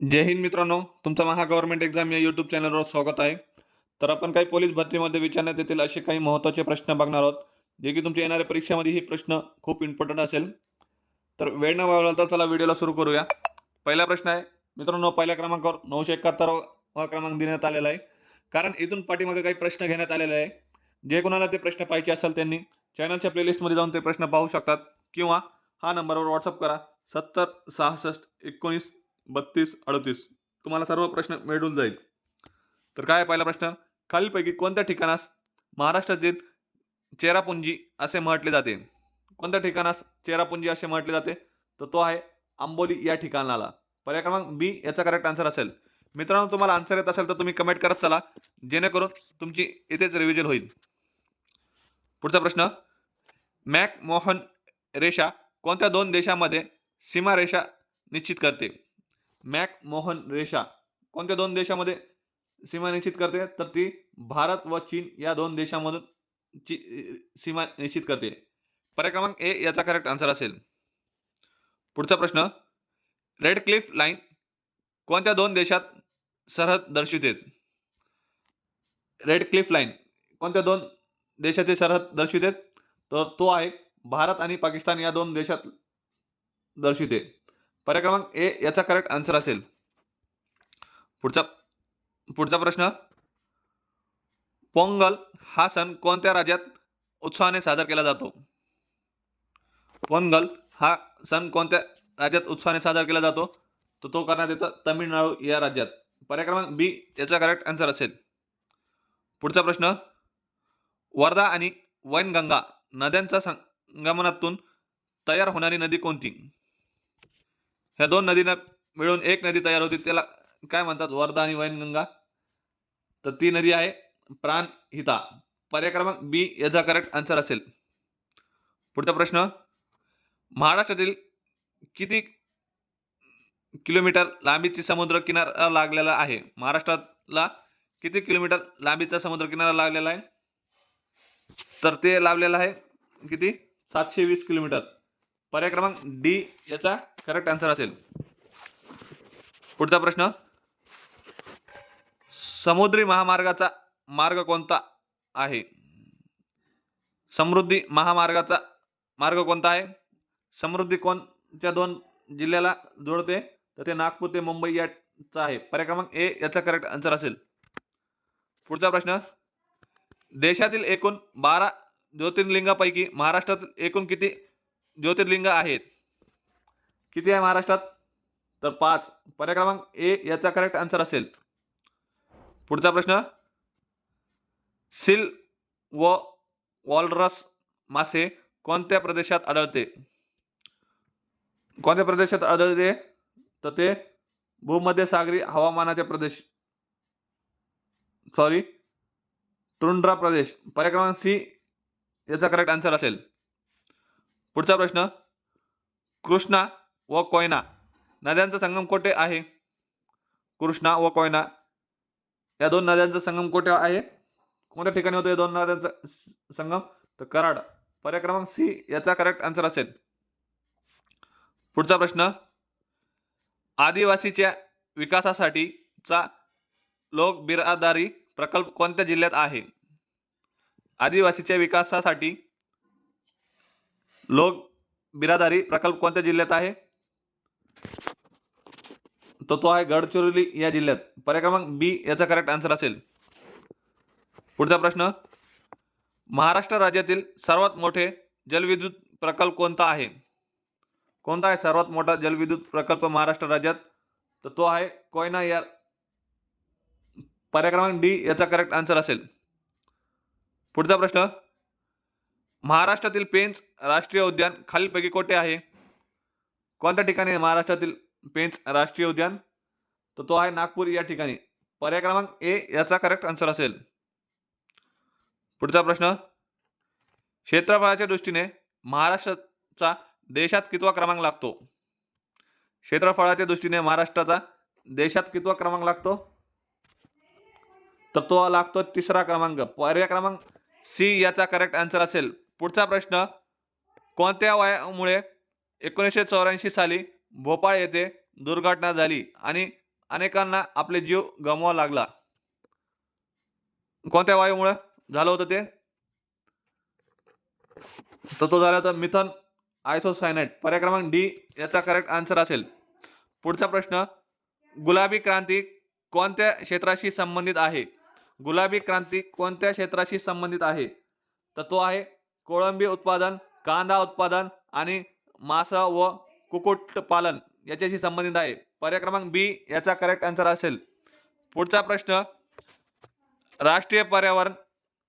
जय हिंद मित्रांनो तुमचं महा गव्हर्नमेंट एक्झाम या यूट्यूब चॅनलवर स्वागत आहे. तर आपण काही पोलीस भरतीमध्ये विचारण्यात येतील असे काही महत्त्वाचे प्रश्न बघणार आहोत. जे की तुमच्या येणाऱ्या परीक्षेमध्ये ही प्रश्न खूप इम्पॉर्टंट असेल. तर वेळ न वाढवता चला व्हिडिओला सुरू करूया. पहिला प्रश्न आहे मित्रांनो पहिल्या क्रमांकावर नऊशे एकाहत्तरावा क्रमांक देण्यात आलेला आहे. कारण इथून पाठीमागे काही प्रश्न घेण्यात आलेले आहे. जे कोणाला ते प्रश्न पाहिजे असेल त्यांनी चॅनलच्या प्लेलिस्टमध्ये जाऊन ते प्रश्न पाहू शकतात. किंवा हा नंबरवर व्हॉट्सअप करा सत्तर सहासष्ट एकोणीस बत्तीस अडतीस. तुम्हाला सर्व प्रश्न मिळून जाईल. तर काय आहे पहिला प्रश्न? खालीलपैकी कोणत्या ठिकाणास महाराष्ट्रातील चेरापुंजी असे म्हटले जाते? कोणत्या ठिकाणास चेरापुंजी असे म्हटले जाते? तर तो आहे आंबोली या ठिकाणाला. पर्याय क्रमांक बी याचा करेक्ट आन्सर असेल. मित्रांनो तुम्हाला आन्सर येत असेल तर तुम्ही कमेंट करत चला. जेणेकरून तुमची इथेच रिव्हिजन होईल. पुढचा प्रश्न. मॅक मोहन रेषा कोणत्या दोन देशामध्ये सीमारेषा निश्चित करते? मॅक मोहन रेषा कोणत्या दोन देशामध्ये सीमा निश्चित करते? तर ती भारत व चीन या दोन देशामधून ची सीमा निश्चित करते. पर्याय क्रमांक ए याचा करेक्ट आन्सर असेल. पुढचा प्रश्न रेड क्लिफ लाईन कोणत्या दोन देशात सरहद दर्शविते? रेड क्लिफ लाईन कोणत्या दोन देशातील सरहद दर्शविते? तर तो आहे भारत आणि पाकिस्तान या दोन देशात दर्शविते. पर्याय क्रमांक ए याचा करेक्ट आन्सर असेल. पुढचा पुढचा प्रश्न. पोंगल हा सण कोणत्या राज्यात उत्साहाने साजरा केला जातो? पोंगल हा सण कोणत्या राज्यात उत्साहाने साजरा केला जातो? तर तो करण्यात येतो तमिळनाडू या राज्यात. पर्याय क्रमांक बी याचा करेक्ट आन्सर असेल. पुढचा प्रश्न. वर्धा आणि वैनगंगा नद्यांच्या संगमनातून तयार होणारी नदी कोणती? ह्या दोन नदींना मिळून एक नदी तयार होती. त्याला काय म्हणतात? वर्धा आणि वैनगंगा. तर ती नदी आहे प्राणहिता पर्याय क्रमांक बी याचा करेक्ट आन्सर असेल. पुढचा प्रश्न. महाराष्ट्रातील किती किलोमीटर लांबीची समुद्र किनारा लागलेला आहे? महाराष्ट्रातला किती किलोमीटर लांबीचा समुद्र किनारा लागलेला आहे? तर ते लावलेलं आहे किती? सातशे वीस किलोमीटर. पर्याय क्रमांक डी याचा करेक्ट आन्सर असेल. पुढचा प्रश्न. समुद्री महामार्गाचा मार्ग कोणता आहे? समृद्धी महामार्गाचा मार्ग कोणता आहे? समृद्धी कोणत्या दोन जिल्ह्याला जोडते? तर ते नागपूर ते मुंबई याचा आहे. पर्याय क्रमांक ए याचा करेक्ट आन्सर असेल. पुढचा प्रश्न. देशातील एकूण बारा ज्योतिर्लिंगापैकी महाराष्ट्रात एकूण किती ज्योतिर्लिंग आहेत. किती आहे महाराष्ट्रात? तर पाच. पर्याय क्रमांक ए याचा करेक्ट आन्सर असेल. पुढचा प्रश्न. सिल व वॉलरस मासे कोणत्या प्रदेशात आढळते? कोणत्या प्रदेशात आढळते? तर ते भूमध्य सागरी हवामानाचे प्रदेश. सॉरी टुंड्रा प्रदेश. पर्याय क्रमांक सी याचा करेक्ट आन्सर असेल. पुढचा प्रश्न. कृष्णा व कोयना. नद्यांचा संगम कोठे आहे? कृष्णा व कोयना. या दोन नद्यांचा संगम कोठे आहे? कोणत्या ठिकाणी होतो या दोन नद्यांचा संगम? तर कराड. पर्याय क्रमांक सी. याचा करेक्ट आन्सर असेल. पुढचा प्रश्न. आदिवासीच्या विकासासाठीचा लोक बिरादारी प्रकल्प कोणत्या जिल्ह्यात आहे? आदिवासीच्या विकासासाठी लोक बिरादारी प्रकल्प कोणत्या जिल्ह्यात आहे? तर तो आहे गडचिरोली या जिल्ह्यात. पर्याय क्रमांक बी याचा करेक्ट आन्सर असेल. पुढचा प्रश्न महाराष्ट्र राज्यातील सर्वात मोठे जलविद्युत प्रकल्प कोणता आहे? कोणता आहे सर्वात मोठा जलविद्युत प्रकल्प महाराष्ट्र राज्यात? तर तो आहे कोयना या पर्याय क्रमांक डी याचा करेक्ट आन्सर असेल. पुढचा प्रश्न महाराष्ट्रातील पेंच राष्ट्रीय उद्यान खालीलपैकी कोठे आहे? कोणत्या ठिकाणी आहे महाराष्ट्रातील पेंच राष्ट्रीय उद्यान? तर तो आहे नागपूर या ठिकाणी. पर्याय क्रमांक ए याचा करेक्ट आन्सर असेल. पुढचा प्रश्न. क्षेत्रफळाच्या दृष्टीने महाराष्ट्राचा देशात कितवा क्रमांक लागतो. क्षेत्रफळाच्या दृष्टीने महाराष्ट्राचा देशात कितवा क्रमांक लागतो? तर तो लागतो तिसरा क्रमांक. पर्याय क्रमांक सी याचा करेक्ट आन्सर असेल. पुढचा प्रश्न कोणत्या वयामुळे एकोणीसशे चौऱ्याऐंशी साली भोपाळ येथे दुर्घटना झाली आणि अनेकांना आपले जीव गमवावा लागला? कोणत्या वायूमुळे झालं होतं ते? तर तो झाला होता मिथन आयसोसायनाइड. पर्याय क्रमांक डी याचा करेक्ट आन्सर असेल. पुढचा प्रश्न गुलाबी क्रांती कोणत्या क्षेत्राशी संबंधित आहे? गुलाबी क्रांती कोणत्या क्षेत्राशी संबंधित आहे? तर तो आहे कोळंबी उत्पादन कांदा उत्पादन आणि मांस व कुक्कुटपालन याच्याशी संबंधित आहे. पर्याय क्रमांक बी याचा करेक्ट आन्सर असेल. पुढचा प्रश्न राष्ट्रीय पर्यावरण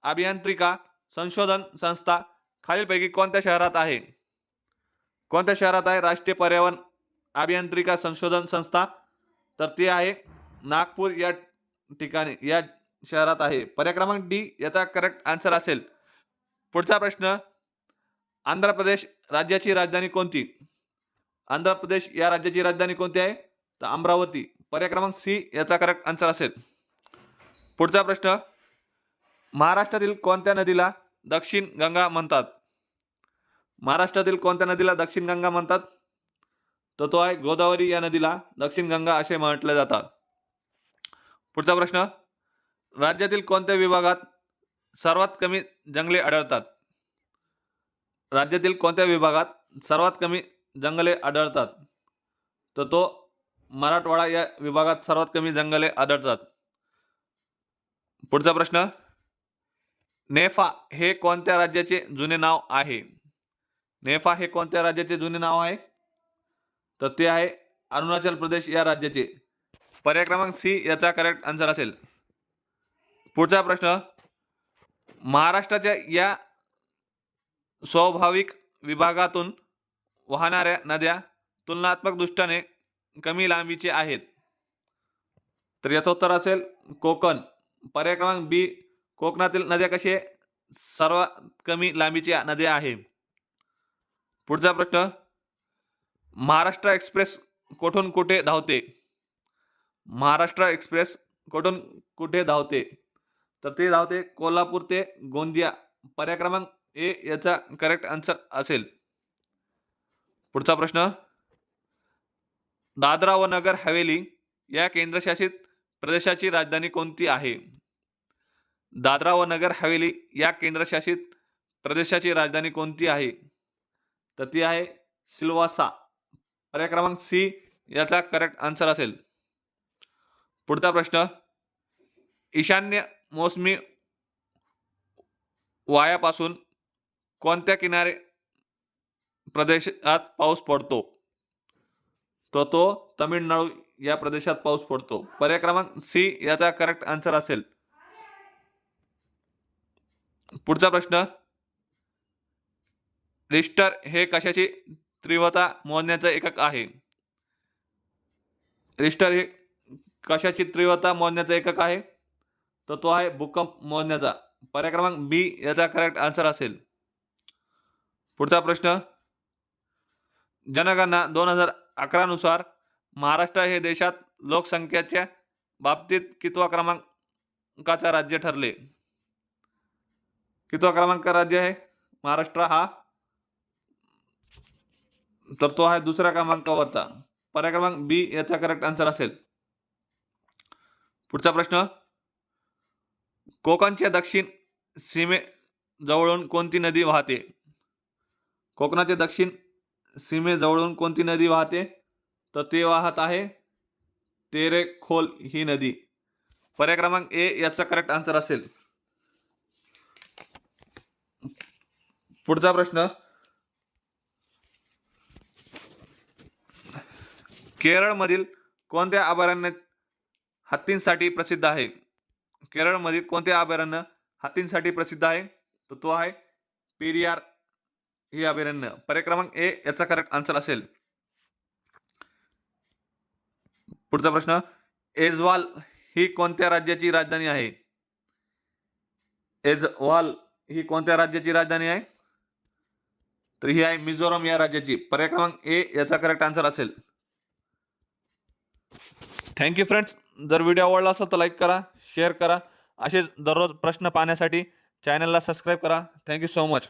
अभियांत्रिका संशोधन संस्था खालीलपैकी कोणत्या शहरात आहे? कोणत्या शहरात आहे राष्ट्रीय पर्यावरण अभियांत्रिका संशोधन संस्था? तर ती आहे नागपूर या ठिकाणी या शहरात आहे. पर्याय क्रमांक डी याचा करेक्ट आन्सर असेल. पुढचा प्रश्न आंध्र प्रदेश राज्याची राजधानी कोणती? आंध्र प्रदेश या राज्याची राजधानी कोणती आहे? तर अमरावती. पर्याय क्रमांक सी याचा करेक्ट आन्सर असेल. पुढचा प्रश्न महाराष्ट्रातील कोणत्या नदीला दक्षिण गंगा म्हणतात? महाराष्ट्रातील कोणत्या नदीला दक्षिण गंगा म्हणतात? तर तो आहे गोदावरी या नदीला दक्षिण गंगा असे म्हटले जातात. पुढचा प्रश्न राज्यातील कोणत्या विभागात सर्वात कमी जंगले आढळतात. राज्यातील कोणत्या विभागात सर्वात कमी जंगले आढळतात? तर तो मराठवाडा या विभागात सर्वात कमी जंगले आढळतात. पुढचा प्रश्न. नेफा हे कोणत्या राज्याचे जुने नाव आहे? नेफा हे कोणत्या राज्याचे जुने नाव आहे? तर ते आहे अरुणाचल प्रदेश या राज्याचे. पर्याय क्रमांक सी याचा करेक्ट आन्सर असेल. पुढचा प्रश्न. महाराष्ट्राच्या या स्वाभाविक विभागातून वाहणाऱ्या नद्या तुलनात्मक दृष्टीने कमी लांबीचे आहेत. तर याचं उत्तर असेल कोकण. पर्याय क्रमांक बी कोकणातील नद्या कसे सर्वात कमी लांबीच्या नद्या आहे. पुढचा प्रश्न महाराष्ट्र एक्सप्रेस कुठून कुठे धावते? महाराष्ट्र एक्सप्रेस कुठून कुठे धावते? तर ते धावते कोल्हापूर ते गोंदिया. पर्याय क्रमांक ए याचा करेक्ट आन्सर असेल. पुढचा प्रश्न. दादरा व नगर हवेली या केंद्रशासित प्रदेशाची राजधानी कोणती आहे? दादरा व नगर हवेली या केंद्रशासित प्रदेशाची राजधानी कोणती आहे? तर ती आहे सिल्वासा. पर्याय क्रमांक सी याचा करेक्ट आन्सर असेल. पुढचा प्रश्न. ईशान्य मोसमी वायापासून कोणत्या किनारे प्रदेशात पाऊस पडतो? तर तो तमिळनाडू या प्रदेशात पाऊस पडतो. पर्याय क्रमांक सी याचा करेक्ट आन्सर असेल. पुढचा प्रश्न. रिस्टर हे कशाची तीव्रता मोजण्याचं एकक आहे? रिस्टर हे कशाची तीव्रता मोजण्याचा एकक आहे? तर तो आहे भूकंप मोजण्याचा. पर्याय क्रमांक बी याचा करेक्ट आन्सर असेल. पुढचा प्रश्न. जनगणना दोन हजार अकरानुसार महाराष्ट्र हे देशात लोकसंख्येच्या बाबतीत कितवा क्रमांकाचा राज्य ठरले? कितवा क्रमांक राज्य आहे? महाराष्ट्र हा. तर तो आहे दुसऱ्या क्रमांकावरचा. पर्याय क्रमांक बी याचा करेक्ट आन्सर असेल. पुढचा प्रश्न. कोकणच्या दक्षिण सीमे जवळून कोणती नदी वाहते? कोकणाच्या दक्षिण सीमेजवळून कोणती नदी वाहते? तर ते वाहत आहे तेरेखोल ही नदी. पर्याय क्रमांक ए याचा करेक्ट आन्सर असेल. पुढचा प्रश्न. केरळमधील कोणत्या अभयारण्यात हत्तींसाठी प्रसिद्ध आहे? केरळमधील कोणत्या अभयारण्य हत्तींसाठी प्रसिद्ध आहे? तर तो आहे पेरियार. हे अभयारण्य पर्याय क्रमांक ए याचा करेक्ट आन्सर असेल. पुढचा प्रश्न एजवाल ही कोणत्या राज्याची राजधानी आहे? एजवाल ही कोणत्या राज्याची राजधानी आहे? तर ही आहे मिझोरम या राज्याची. पर्याय क्रमांक ए याचा करेक्ट आन्सर असेल. थँक्यू फ्रेंड्स जर व्हिडिओ आवडला असेल तर लाईक करा शेअर करा. असेच दररोज प्रश्न पाहण्यासाठी चॅनलला सबस्क्राईब करा. Thank you so much